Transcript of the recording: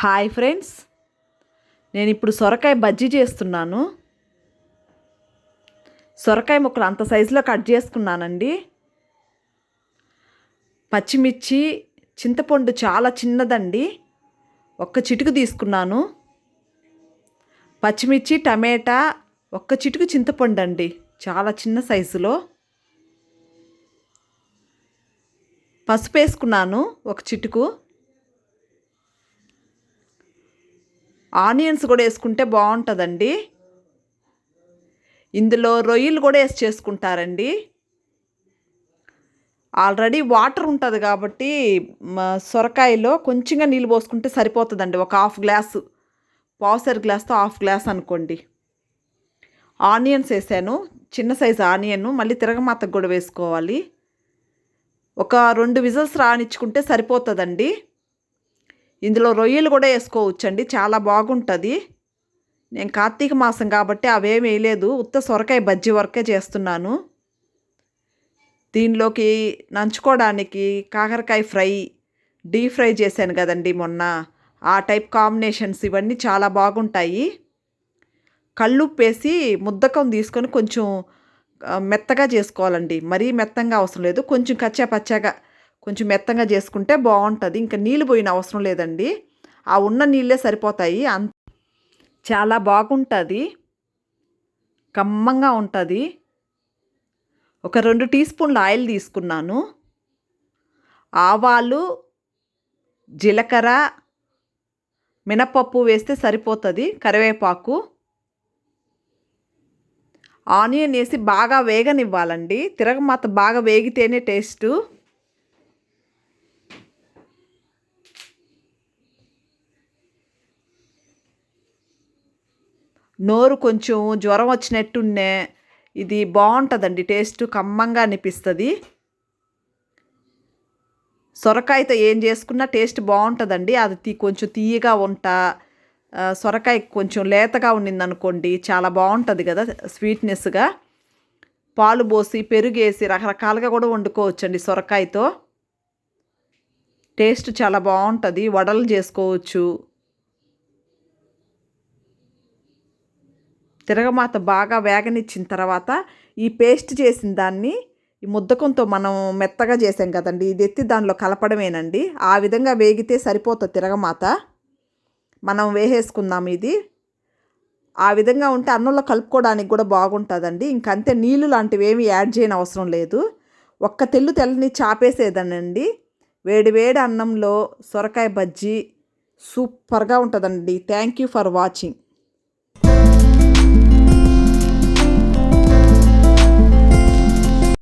Hi friends. నేను ఇప్పుడు సొరకాయ బజ్జీ చేస్తున్నాను. సొరకాయ ముక్కలు అంత సైజులో కట్ చేసుకున్నానండి. పచ్చిమిర్చి చింతపండు చాలా చిన్నదండి. ఒక్క చిటుకు తీసుకున్నాను. పచ్చిమిర్చి టమాటా ఒక్క చిటుకు చింతపండు అండి చాలా చిన్న సైజులో. పసుపు వేసుకున్నాను ఒక చిటుకు. ఆనియన్స్ కూడా వేసుకుంటే బాగుంటుందండి. ఇందులో రొయ్యలు కూడా వేసి చేసుకుంటారండి. ఆల్రెడీ వాటర్ ఉంటుంది కాబట్టి సొరకాయలో కొంచెంగా నీళ్ళు పోసుకుంటే సరిపోతుందండి. ఒక హాఫ్ గ్లాసు పావుసరి గ్లాస్తో హాఫ్ గ్లాస్ అనుకోండి. ఆనియన్స్ వేసాను. చిన్న సైజు ఆనియన్ మళ్ళీ తిరగమాతకు కూడా వేసుకోవాలి. ఒక రెండు విజిల్స్ రానిచ్చుకుంటే సరిపోతుందండి. ఇందులో రొయ్యలు కూడా వేసుకోవచ్చండి. చాలా బాగుంటుంది. నేను కార్తీక మాసం కాబట్టి అవేం వేయలేదు. ఉత్త సొరకాయ బజ్జీ వరకే చేస్తున్నాను. దీనిలోకి నంచుకోవడానికి కాకరకాయ ఫ్రై డీప్ ఫ్రై చేశాను కదండి మొన్న. ఆ టైప్ కాంబినేషన్స్ ఇవన్నీ చాలా బాగుంటాయి. కళ్ళుప్పేసి ముద్దకం తీసుకొని కొంచెం మెత్తగా చేసుకోవాలండి. మరీ మెత్తంగా అవసరం లేదు. కొంచెం కచ్చా పచ్చాగా కొంచెం మెత్తంగా చేసుకుంటే బాగుంటుంది. ఇంకా నీళ్ళు పోయిన అవసరం లేదండి. ఆ ఉన్న నీళ్ళే సరిపోతాయి. అంత చాలా బాగుంటుంది. కమ్మంగా ఉంటుంది. ఒక రెండు టీ స్పూన్ల ఆయిల్ తీసుకున్నాను. ఆవాలు జీలకర్ర మినపప్పు వేస్తే సరిపోతుంది. కరివేపాకు. ఆనియన్ వేసి బాగా వేగనివ్వాలండి. తిరగమాత బాగా వేగితేనే టేస్టు. నోరు కొంచెం జ్వరం వచ్చినట్టున్నే ఇది బాగుంటుందండి టేస్ట్ కమ్మంగా అనిపిస్తుంది. సొరకాయతో ఏం చేసుకున్నా టేస్ట్ బాగుంటుందండి అది తీ కొంచెం తీయగా ఉంటా. సొరకాయ కొంచెం లేతగా ఉండింది అనుకోండి చాలా బాగుంటుంది కదా స్వీట్నెస్గా పాలు పోసి పెరుగేసి రకరకాలుగా కూడా వండుకోవచ్చండి సొరకాయతో. టేస్ట్ చాలా బాగుంటుంది వడలు చేసుకోవచ్చు. తిరగమాత బాగా వేగనిచ్చిన తర్వాత ఈ పేస్ట్ చేసిన దాన్ని ఈ ముద్దకంతో మనం మెత్తగా చేసాం కదండి. ఇది ఎత్తి దానిలో కలపడమేనండి. ఆ విధంగా వేగితే సరిపోతుంది తిరగమాత. మనం వేసేసుకుందాం ఇది. ఆ విధంగా ఉంటే అన్నంలో కలుపుకోవడానికి కూడా బాగుంటుందండి. ఇంకంతే నీళ్ళు లాంటివి ఏమి యాడ్ చేయని అవసరం లేదు. ఒక్క తెల్లు తెల్లని చాపేసేదానండి వేడి వేడి అన్నంలో సొరకాయ బజ్జీ సూపర్గా ఉంటుందండి. Thank you for watching.